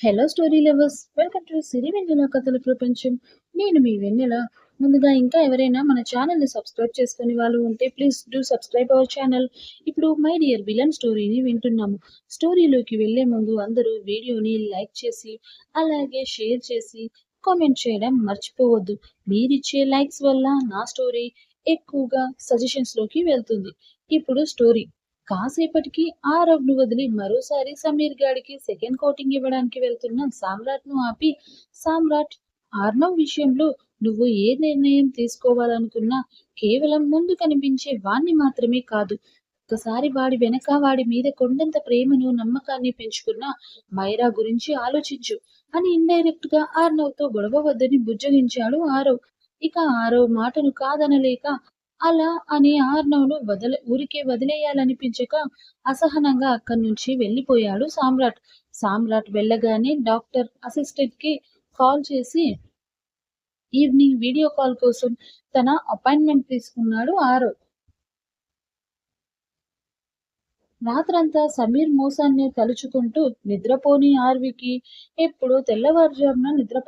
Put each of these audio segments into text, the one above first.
Hello story lovers welcome to Siri Vennela కథల ప్రపంచం నేను మీ వెన్నెల. ముందుగా ఇంకా ఎవరైనా మన ఛానల్ని సబ్స్క్రైబ్ చేసుకుని వాళ్ళు ఉంటే please do subscribe our channel ఇప్పుడు మై డియర్ విలన్ స్టోరీని వింటున్నాము. స్టోరీలోకి వెళ్ళే ముందు అందరూ వీడియోని లైక్ చేసి అలాగే షేర్ చేసి కామెంట్ చేయడం మర్చిపోవద్దు. మీరిచ్చే లైక్స్ వల్ల నా స్టోరీ ఎక్కువగా సజెషన్స్లోకి వెళ్తుంది. ఇప్పుడు స్టోరీ కాసేపటికి ఆరవ్ను వదిలి మరోసారి సమీర్ గాడికి సెకండ్ కోటింగ్ ఇవ్వడానికి వెళ్తున్న సామ్రాట్ను ఆపి సామ్రాట్ ఆర్నవ్ విషయంలో నువ్వు ఏ నిర్ణయం తీసుకోవాలనుకున్నా కేవలం ముందు కనిపించే వాణ్ణి మాత్రమే కాదు. ఒకసారి వాడి వెనక వాడి మీద కొండంత ప్రేమను నమ్మకాన్ని పెంచుకున్న మైరా గురించి ఆలోచించు అని ఇండైరెక్ట్గా ఆర్నవ్తో గొడవ వద్దని బుజ్జగించాడు ఆరవ్. ఇక ఆరవ్ మాటను కాదనలేక అలా అని ఆర్నవ్ను వదల ఊరికే వదిలేయాలనిపించక అసహనంగా అక్కడి నుంచి వెళ్ళిపోయాడు సామ్రాట్. సామ్రాట్ వెళ్ళగానే డాక్టర్ అసిస్టెంట్కి కాల్ చేసి ఈవినింగ్ వీడియో కాల్ కోసం తన అపాయింట్మెంట్ తీసుకున్నాడు ఆరు. రాత్రంతా సమీర్ మోసాన్ని తలుచుకుంటూ నిద్రపోని ఆర్వికి ఎప్పుడో తెల్లవారుజామున నిద్ర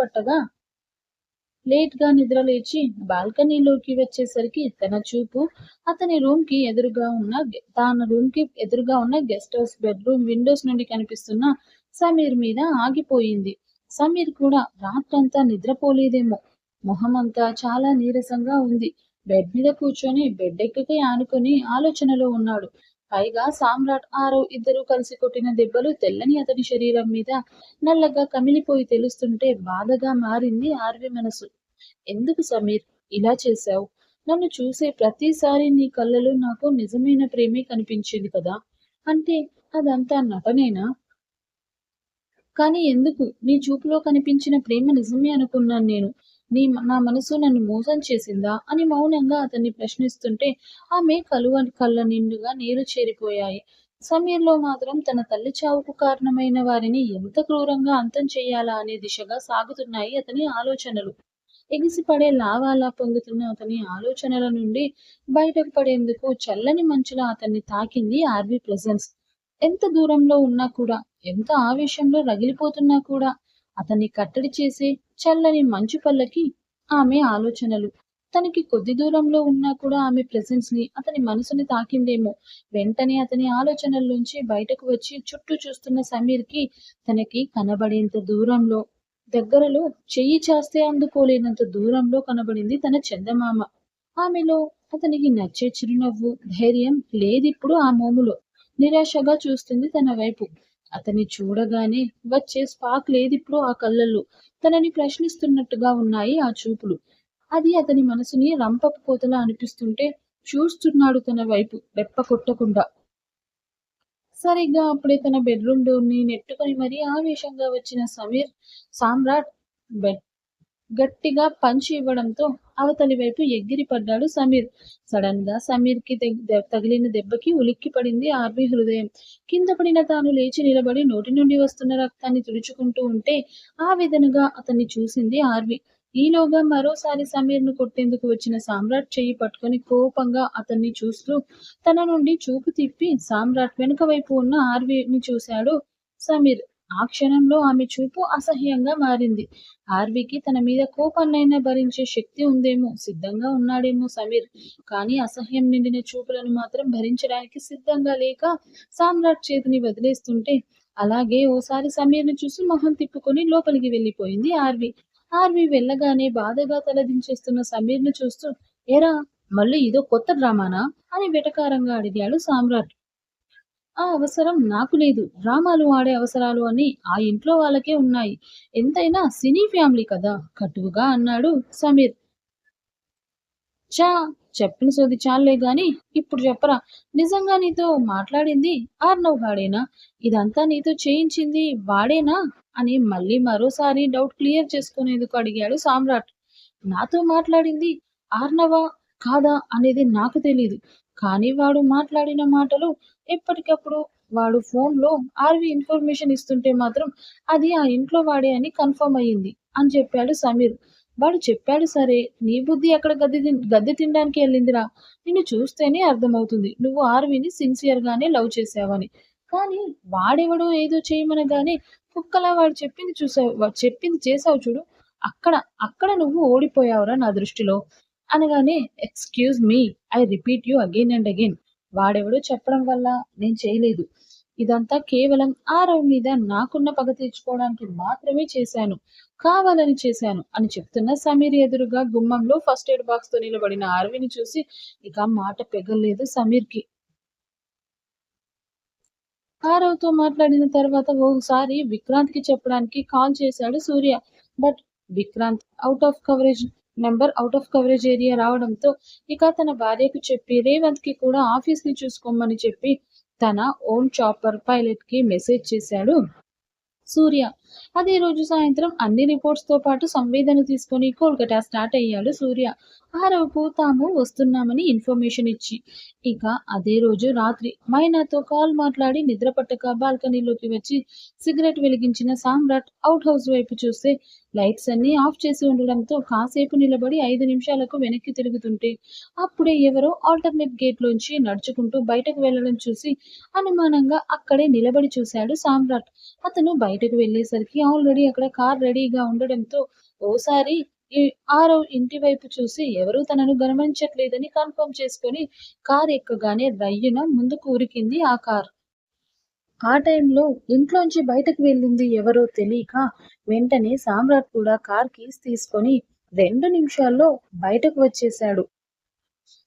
లేట్గా లేట్గా బాల్కనీలోకి వచ్చేసరికి తన చూపు అతని రూమ్కి ఎదురుగా ఉన్న తన రూమ్కి ఎదురుగా ఉన్న గెస్ట్ హౌస్ బెడ్రూమ్ విండోస్ నుండి కనిపిస్తున్న సమీర్ మీద ఆగిపోయింది. సమీర్ కూడా రాత్రంతా నిద్రపోలేదేమో. మొహమంతా చాలా నీరసంగా ఉంది. బెడ్ మీద కూర్చొని బెడ్ ఎక్కకి ఆనుకొని ఆలోచనలో ఉన్నాడు. పైగా సామ్రాట్ ఆరవ్ ఇద్దరు కలిసి కొట్టిన దెబ్బలు తెల్లని అతని శరీరం మీద నల్లగా కమిలిపోయి తెలుస్తుంటే బాధగా మారింది ఆర్వి మనసు. ఎందుకు సమీర్? ఇలా చేశావు. నన్ను చూసే ప్రతిసారి నీ కళ్ళలో నాకు నిజమైన ప్రేమే కనిపించేది కదా. అంటే అదంతా నటనేనా? కానీ ఎందుకు? నీ చూపులో కనిపించిన ప్రేమ నిజమే అనుకున్నాను నేను. నీ నా మనసు నన్ను మోసం చేసిందా? అని మౌనంగా అతన్ని ప్రశ్నిస్తుంటే ఆమె కలువ కళ్ళ నిండుగా నీరు చేరిపోయాయి. సమీర్లో మాత్రం తన తల్లి చావుకు కారణమైన వారిని ఎంత క్రూరంగా అంతం చేయాలా అనే దిశగా సాగుతున్నాయి అతని ఆలోచనలు. ఎగిసిపడే లావాలా పొందుతున్న అతని ఆలోచనల నుండి బయటకు పడేందుకు చల్లని మంచులా అతన్ని తాకింది ఆర్వి ప్రెజెన్స్ ఎంత దూరంలో ఉన్నా కూడా ఎంత ఆవేశంలో రగిలిపోతున్నా కూడా అతన్ని కట్టడి చేసే చల్లని మంచు పల్లకి ఆమె ఆలోచనలు. తనకి కొద్ది దూరంలో ఉన్నా కూడా ఆమె ప్రెసెన్స్ని అతని మనసుని తాకిందేమో. వెంటనే అతని ఆలోచనల్లోంచి బయటకు వచ్చి చుట్టూ చూస్తున్న సమీర్కి తనకి కనబడేంత దూరంలో దగ్గరలో చెయ్యి చేస్తే అందుకోలేనంత దూరంలో కనబడింది తన చందమామ. ఆమెలో అతనికి నచ్చే చిరునవ్వు ధైర్యం లేదిప్పుడు ఆ మోములో. నిరాశగా చూస్తుంది తన వైపు. అతన్ని చూడగానే వచ్చే స్పాక్ లేదిప్పుడు ఆ కళ్ళల్లో. తనని ప్రశ్నిస్తున్నట్టుగా ఉన్నాయి ఆ చూపులు. అది అతని మనసుని రంపపు కోతలా అనిపిస్తుంటే చూస్తున్నాడు తన వైపు రెప్ప కొట్టకుండా. సరిగ్గా అప్పుడే తన బెడ్రూమ్ డోర్ని నెట్టుకొని మరీ ఆవేశంగా వచ్చిన సమీర్ సామ్రాట్ బెడ్ గట్టిగా పంచి ఇవ్వడంతో అవతలి వైపు ఎగిరి పడ్డాడు సమీర్. సడన్గా సమీర్కి తగిలిన దెబ్బకి ఉలిక్కి పడింది ఆర్వి హృదయం. కింద పడిన తాను లేచి నిలబడి నోటి నుండి వస్తున్న రక్తాన్ని తుడుచుకుంటూ ఉంటే ఆ విధంగా అతన్ని చూసింది ఆర్వి ఈలోగా మరోసారి సమీర్ను కొట్టేందుకు వచ్చిన సామ్రాట్ చెయ్యి పట్టుకొని కోపంగా అతన్ని చూస్తూ తన నుండి చూపు తిప్పి సామ్రాట్ వెనుక వైపు ఉన్న ఆర్వీని చూశాడు సమీర్. ఆ క్షణంలో ఆమె చూపు అసహ్యంగా మారింది. ఆర్వికి తన మీద కోపాన్నైనా భరించే శక్తి ఉందేమో సిద్ధంగా ఉన్నాడేమో సమీర్. కానీ అసహ్యం నిండిన చూపులను మాత్రం భరించడానికి సిద్ధంగా లేక సామ్రాట్ చేతిని వదిలేస్తుంటే అలాగే ఓసారి సమీర్ని చూసి మొహం తిప్పుకొని లోపలికి వెళ్ళిపోయింది ఆర్వి. ఆర్వి వెళ్ళగానే బాధగా తలదించేస్తున్న సమీర్ను చూస్తూ ఎరా మళ్ళీ ఇదో కొత్త డ్రామానా? అని వెటకారంగా అడిగాడు సామ్రాట్. ఆ అవసరం నాకు లేదు. డ్రామాలు ఆడే అవసరాలు అని ఆ ఇంట్లో వాళ్ళకే ఉన్నాయి. ఎంతైనా సినీ ఫ్యామిలీ కదా? కటువుగా అన్నాడు సమీర్. చా చెప్పిన సోది చాలే గాని ఇప్పుడు చెప్పరా? నిజంగా నీతో మాట్లాడింది ఆర్నవ్ గాడేనా? ఇదంతా నీతో చేయించింది వాడేనా? అని మళ్ళీ మరోసారి డౌట్ క్లియర్ చేసుకునేందుకు అడిగాడు సామ్రాట్. నాతో మాట్లాడింది ఆర్నవా కాదా అనేది నాకు తెలియదు కానీ వాడు మాట్లాడిన మాటలు ఎప్పటికప్పుడు వాడు ఫోన్లో ఆర్వి ఇన్ఫర్మేషన్ ఇస్తుంటే మాత్రం అది ఆ ఇంట్లో వాడే అని కన్ఫర్మ్ అయ్యింది అని చెప్పాడు సమీర్. వాడు చెప్పాడు సరే నీ బుద్ధి ఎక్కడ గద్దె గద్దె తినడానికి వెళ్ళిందిరా. నిన్ను చూస్తేనే అర్థమవుతుంది నువ్వు ఆర్విని సిన్సియర్ గానే లవ్ చేసావని కానీ వాడెవడో ఏదో చేయమనగానే కుక్కలా వాడు చెప్పింది చూసావు చెప్పింది చేసావు చూడు. అక్కడ అక్కడ నువ్వు ఓడిపోయావురా నా దృష్టిలో. అనగానే excuse me I repeat you again and again. వాడెవడో చెప్పడం వల్ల నేను చేయలేదు. ఇదంతా కేవలం ఆరవ్ మీద నాకున్న పగ తీర్చుకోవడానికి మాత్రమే చేశాను. కావాలని చేశాను అని చెప్తున్న సమీర్ ఎదురుగా గుమ్మంలో ఫస్ట్ ఎయిడ్ బాక్స్తో నిలబడిన ఆర్విని చూసి ఇక మాట పెగలేదు సమీర్కి ఆరవ్తో మాట్లాడిన తర్వాత ఓసారి విక్రాంత్కి చెప్పడానికి కాల్ చేశాడు Surya. But Vikrant out of coverage number out of coverage area రావడంతో ఇక తన భార్యకు చెప్పి రేవంత్కి కూడా ఆఫీస్ని చూసుకోమని చెప్పి తన ఓన్ చాపర్ పైలట్కి మెసేజ్ చేశాడు సూర్య. అదే రోజు సాయంత్రం అన్ని రిపోర్ట్స్తో పాటు సంవేదన తీసుకొని కోల్కతా స్టార్ట్ అయ్యాడు సూర్య. ఆరవకు తాము వస్తున్నామని ఇన్ఫర్మేషన్ ఇచ్చి. ఇక అదే రోజు రాత్రి మైనాతో కాల్ మాట్లాడి నిద్ర పట్టక బాల్కనీలోకి వచ్చి సిగరెట్ వెలిగించిన సామ్రాట్ అవుట్ హౌస్ వైపు చూస్తే లైట్స్ అన్ని ఆఫ్ చేసి ఉండడంతో కాసేపు నిలబడి ఐదు నిమిషాలకు వెనక్కి తిరుగుతుంటే అప్పుడే ఎవరో ఆల్టర్నేట్ గేట్ లోంచి నడుచుకుంటూ బయటకు వెళ్ళడం చూసి అనుమానంగా అక్కడే నిలబడి చూశాడు సామ్రాట్. అతను బయటకు వెళ్ళేసరికి ఆల్రెడీ అక్కడ కార్ రెడీగా ఉండడంతో ఓసారి ఈ ఇంటి వైపు చూసి ఎవరూ తనను గమనించట్లేదని కన్ఫర్మ్ చేసుకొని కార్ ఎక్కగానే రయ్యున ముందుకు ఉరికింది ఆ కార్ ఆ టైంలో ఇంట్లోంచి బయటకు వెళ్ళింది ఎవరో తెలియక వెంటనే సామ్రాట్ కూడా కార్ కీస్ తీసుకొని రెండు నిమిషాల్లో బయటకు వచ్చేశాడు.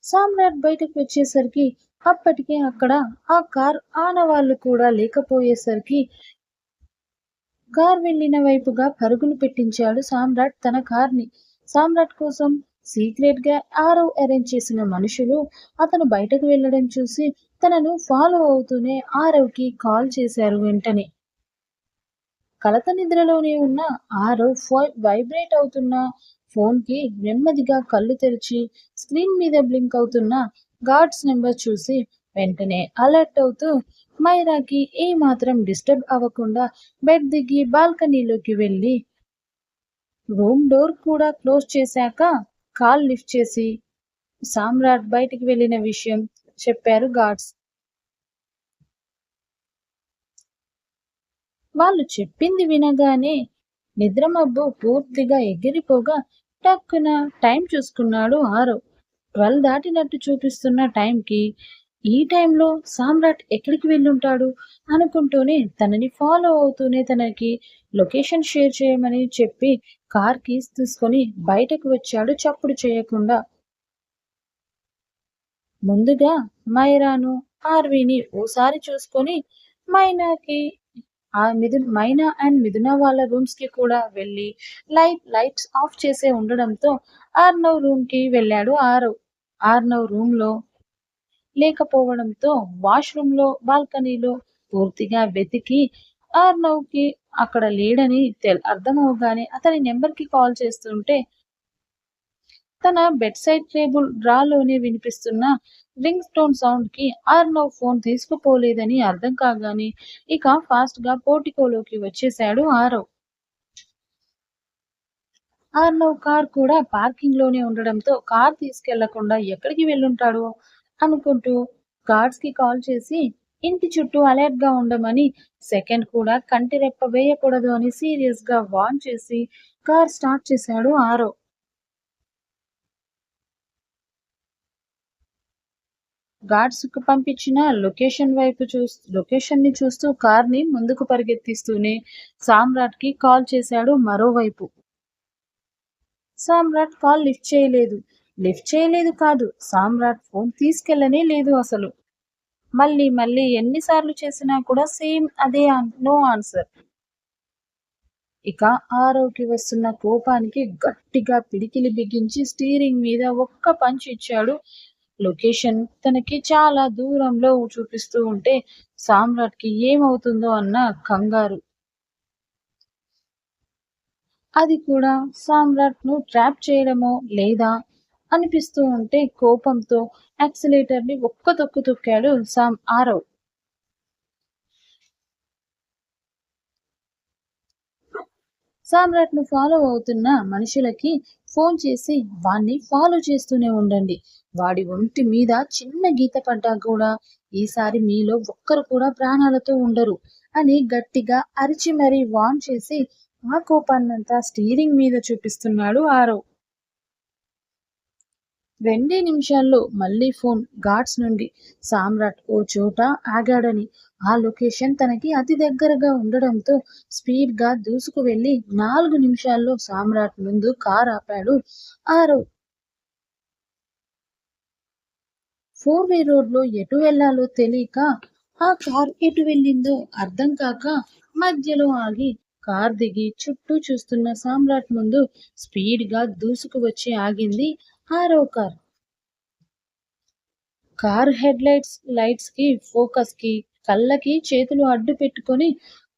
సామ్రాట్ బయటకు వచ్చేసరికి అప్పటికే అక్కడ ఆ కార్ ఆనవాళ్ళు కూడా లేకపోయేసరికి కార్ వెళ్ళిన వైపుగా పరుగులు పెట్టించాడు సామ్రాట్ తన కార్ని. సామ్రాట్ కోసం సీక్రెట్గా ఆరవ్ అరేంజ్ చేసిన మనుషులు అతను బయటకు వెళ్ళడం చూసి తనను ఫాలో అవుతూనే ఆరవ్కి కాల్ చేశారు వెంటనే. కలత నిద్రలోనే ఉన్న ఆరవ్ వైబ్రేట్ అవుతున్న ఫోన్కి నెమ్మదిగా కళ్ళు తెరిచి స్క్రీన్ మీద బ్లింక్ అవుతున్న గార్డ్స్ నెంబర్ చూసి వెంటనే అలర్ట్ అవుతూ మైరాకి ఏ మాత్రం డిస్టర్బ్ అవ్వకుండా బెడ్ దిగి బాల్కనీలోకి వెళ్ళి రూమ్ డోర్ కూడా క్లోజ్ చేశాక కాల్ లిఫ్ట్ చేసి సామ్రాట్ బయటికి వెళ్ళిన విషయం చెప్పారు గార్డ్స్ వాళ్ళు చెప్పింది వినగానే నిద్రమబ్బు పూర్తిగా ఎగిరిపోగా టక్కున టైం చూసుకున్నాడు ఆరో. ట్వెల్వ్ దాటినట్టు చూపిస్తున్న టైంకి ఈ టైంలో సామ్రాట్ ఎక్కడికి వెళ్ళుంటాడు అనుకుంటూనే తనని ఫాలో అవుతూనే తనకి లొకేషన్ షేర్ చేయమని చెప్పి కార్ కీస్ తీసుకొని బయటకు వచ్చాడు చప్పుడు చేయకుండా. ముందుగా మైరాను ఆర్వీని ఓసారి చూసుకొని మైనాకి ఆ మిథు మైనా అండ్ మిథున వాళ్ళ రూమ్స్కి కూడా వెళ్ళి లైట్ లైట్స్ ఆఫ్ చేసే ఉండడంతో ఆర్నవ్ రూమ్కి వెళ్ళాడు. ఆరవ్ ఆర్నవ్ రూమ్లో లేకపోవడంతో వాష్రూమ్లో బాల్కనీలో పూర్తిగా వెతికి ఆర్నవ్కి అక్కడ లేడని తెల్ అర్థమవగానే అతని నెంబర్కి కాల్ చేస్తుంటే తన బెడ్ సైడ్ టేబుల్ డ్రాలోనే వినిపిస్తున్న రింగ్ స్టోన్ సౌండ్కి ఆర్నవ్ ఫోన్ తీసుకుపోలేదని అర్థం కాగానే ఇక ఫాస్ట్గా పోర్టికోలోకి వచ్చేశాడు ఆరవ్. ఆర్నవ్ కార్ కూడా పార్కింగ్లోనే ఉండడంతో కార్ తీసుకెళ్ళకుండా ఎక్కడికి వెళ్ళుంటాడు? అనుకుంటూ గార్డ్స్కి కాల్ చేసి ఇంటి చుట్టూ అలర్ట్గా ఉండమని సెకండ్ కూడా కంటి రెప్ప వేయకూడదు అని సీరియస్గా వార్న్ చేసి కార్ స్టార్ట్ చేశాడు ఆరో. గార్డ్స్కు పంపించిన లొకేషన్ వైపు చూస్తూ లొకేషన్ని చూస్తూ కార్ని ముందుకు పరిగెత్తిస్తూనే సామ్రాట్కి కాల్ చేశాడు మరోవైపు. సామ్రాట్ కాల్ లిఫ్ట్ చేయలేదు. లిఫ్ట్ చేయలేదు కాదు. సామ్రాట్ ఫోన్ తీసుకెళ్ళనే లేదు అసలు. మళ్ళీ మళ్ళీ ఎన్నిసార్లు చేసినా కూడా సేమ్ అదే నో ఆన్సర్. ఇక ఆరోకి వస్తున్న కోపానికి గట్టిగా పిడికిలి బిగించి స్టీరింగ్ మీద ఒక్క పంచ్ ఇచ్చాడు. లొకేషన్ తనకి చాలా దూరంలో చూపిస్తూ ఉంటే సామ్రాట్కి ఏమవుతుందో అన్న కంగారు. అది కూడా సామ్రాట్ను ట్రాప్ చేయడమో లేదా అనిపిస్తూ ఉంటే కోపంతో యాక్సిలేటర్ని ఒక్క తొక్కు తొక్కాడు సామ్ ఆరవ్. సామ్రాట్ను ఫాలో అవుతున్న మనుషులకి ఫోన్ చేసి వాణ్ణి ఫాలో చేస్తూనే ఉండండి. వాడి ఒంటి మీద చిన్న గీత పడ్డా కూడా ఈసారి మీలో ఒక్కరు కూడా ప్రాణాలతో ఉండరు అని గట్టిగా అరిచి మరీ వాన్ చేసి ఆ కోపాన్నంతా స్టీరింగ్ మీద చూపిస్తున్నాడు ఆరవ్. రెండే నిమిషాల్లో మళ్ళీ ఫోన్ గార్డ్స్ నుండి. సామ్రాట్ ఓ చోట ఆగాడని. ఆ లొకేషన్ తనకి అతి దగ్గరగా ఉండడంతో స్పీడ్గా దూసుకు వెళ్ళి నాలుగు నిమిషాల్లో సామ్రాట్ ముందు కార్ ఆపాడు. ఆరు ఫోర్ వే రోడ్లో ఎటు వెళ్ళాలో తెలియక ఆ కార్ ఎటు వెళ్ళిందో అర్థం కాక మధ్యలో ఆగి కార్ దిగి చుట్టూ చూస్తున్న సామ్రాట్ ముందు స్పీడ్గా దూసుకు వచ్చి ఆగింది. ఆరో కార్ కార్ హెడ్ లైట్స్ లైట్స్కి ఫోకస్కి కళ్ళకి చేతులు అడ్డు పెట్టుకొని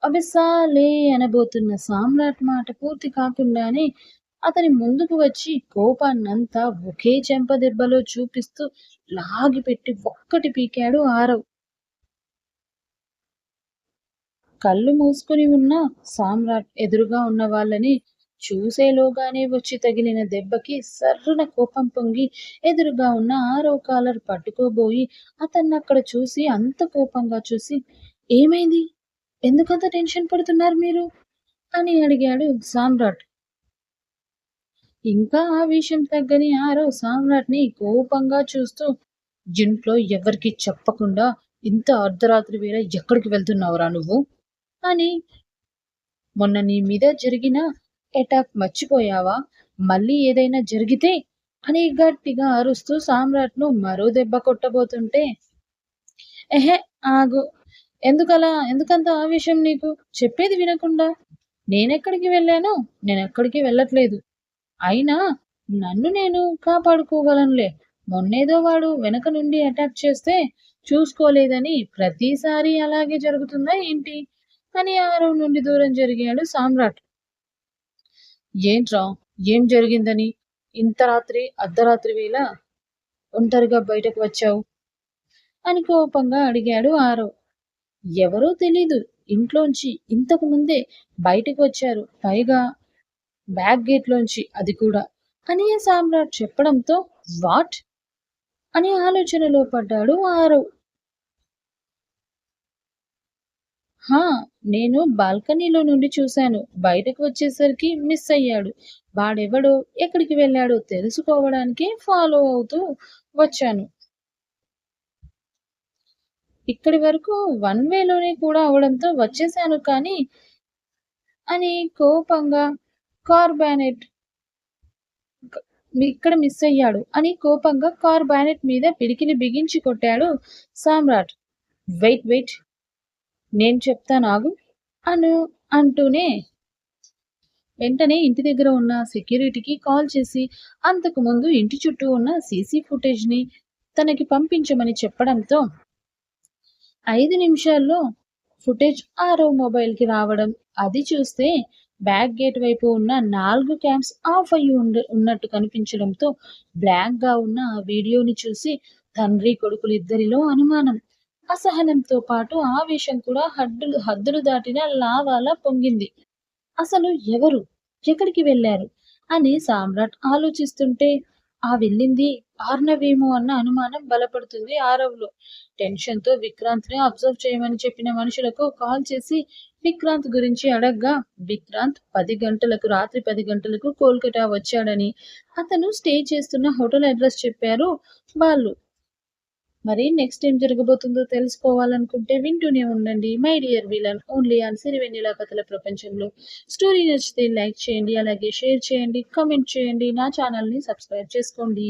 అబిసాలే అనబోతున్న సామ్రాట్ మాట పూర్తి కాకుండానే అతని ముందుకు వచ్చి కోపాన్నంతా ఒకే చెంప దెబ్బలో చూపిస్తూ లాగిపెట్టి ఒక్కటి పీకాడు ఆరవ్. కళ్ళు మూసుకుని ఉన్న సామ్రాట్ ఎదురుగా ఉన్న వాళ్ళని చూసేలోగానే వచ్చి తగిలిన దెబ్బకి సర్రున కోపం పొంగి ఎదురుగా ఉన్న ఆరో కాలర్ పట్టుకోబోయి అతన్ని అక్కడ చూసి అంత కోపంగా చూసి ఏమైంది? ఎందుకంత టెన్షన్ పడుతున్నారు మీరు? అని అడిగాడు సామ్రాట్. ఇంకా ఆ విషయం తగ్గని ఆరో సామ్రాట్ని కోపంగా చూస్తూ ఇంట్లో ఎవరికి చెప్పకుండా ఇంత అర్ధరాత్రి వేళ ఎక్కడికి వెళ్తున్నావురా నువ్వు? అని మొన్న నీ మీద జరిగిన అటాక్ మర్చిపోయావా? మళ్ళీ ఏదైనా జరిగితే అని గట్టిగా అరుస్తూ సామ్రాట్ను మరో దెబ్బ కొట్టబోతుంటే. ఎహే ఆగు. ఎందుకలా? ఎందుకంత ఆవేశం నీకు? చెప్పేది వినకుండా. నేనెక్కడికి వెళ్ళాను? నేనెక్కడికి వెళ్ళట్లేదు. అయినా నన్ను నేను కాపాడుకోగలనులే. మొన్నేదో వాడు వెనక నుండి అటాక్ చేస్తే చూసుకోలేదని ప్రతిసారి అలాగే జరుగుతుందా ఏంటి? అని ఆరవ్ నుండి దూరం జరిగాడు సామ్రాట్. ఏంట్రా? ఏం జరిగిందని? ఇంత రాత్రి అర్ధరాత్రి వేళ ఒంటరిగా బయటకు వచ్చావు? అని కోపంగా అడిగాడు ఆరో. ఎవరో తెలీదు. ఇంట్లోంచి ఇంతకు ముందే బయటకు వచ్చారు. పైగా బ్యాక్ గేట్లోంచి అది కూడా. అని సామ్రాట్ చెప్పడంతో వాట్? అని ఆలోచనలో పడ్డాడు ఆరవ్ హా నేను బాల్కనీలో నుండి చూశాను. బయటకు వచ్చేసరికి మిస్ అయ్యాడు. వాడెవడో ఎక్కడికి వెళ్ళాడో తెలుసుకోవడానికి ఫాలో అవుతూ వచ్చాను. ఇక్కడి వరకు వన్ వేలోనే కూడా అవడంతో వచ్చేసాను కానీ అని కోపంగా కార్ బ్యానెట్ ఇక్కడ మిస్ అయ్యాడు అని కోపంగా కార్ బ్యానెట్ మీద పిడికిని బిగించి కొట్టాడు సామ్రాట్. Wait wait. నేను చెప్తాను ఆగు అను అంటూనే వెంటనే ఇంటి దగ్గర ఉన్న సెక్యూరిటీకి కాల్ చేసి అంతకు ముందు ఇంటి చుట్టూ ఉన్న సీసీ ఫుటేజ్ని తనకి పంపించమని చెప్పడంతో ఐదు నిమిషాల్లో ఫుటేజ్ ఆరో మొబైల్కి రావడం. అది చూస్తే బ్యాక్ గేట్ వైపు ఉన్న నాలుగు క్యాంప్స్ ఆఫ్ అయ్యి ఉండ ఉన్నట్టు కనిపించడంతో బ్లాక్గా ఉన్న ఆ వీడియోని చూసి తండ్రి కొడుకులు ఇద్దరిలో అనుమానం. అసహనంతో పాటు ఆవేశం కూడా హద్దులు హద్దులు దాటిన లావాలా పొంగింది. అసలు ఎవరు? ఎక్కడికి వెళ్ళారు? అని సామ్రాట్ ఆలోచిస్తుంటే ఆ వెళ్ళింది ఆర్నవేమో అన్న అనుమానం బలపడుతుంది ఆరవ్లో. టెన్షన్తో అబ్జర్వ్ చేయమని చెప్పిన మనుషులకు కాల్ చేసి విక్రాంత్ గురించి అడగ్గా విక్రాంత్ పది గంటలకు రాత్రి పది గంటలకు కోల్కతా వచ్చాడని. అతను స్టే చేస్తున్న హోటల్ అడ్రస్ చెప్పారు వాళ్ళు. మరి నెక్స్ట్ ఏం జరగబోతుందో తెలుసుకోవాలనుకుంటే వింటూనే ఉండండి. My dear villain only on Sirivennela కథల ప్రపంచంలో స్టోరీ నచ్చితే లైక్ చేయండి అలాగే షేర్ చేయండి కామెంట్ చేయండి. నా ఛానల్ని సబ్స్క్రైబ్ చేసుకోండి.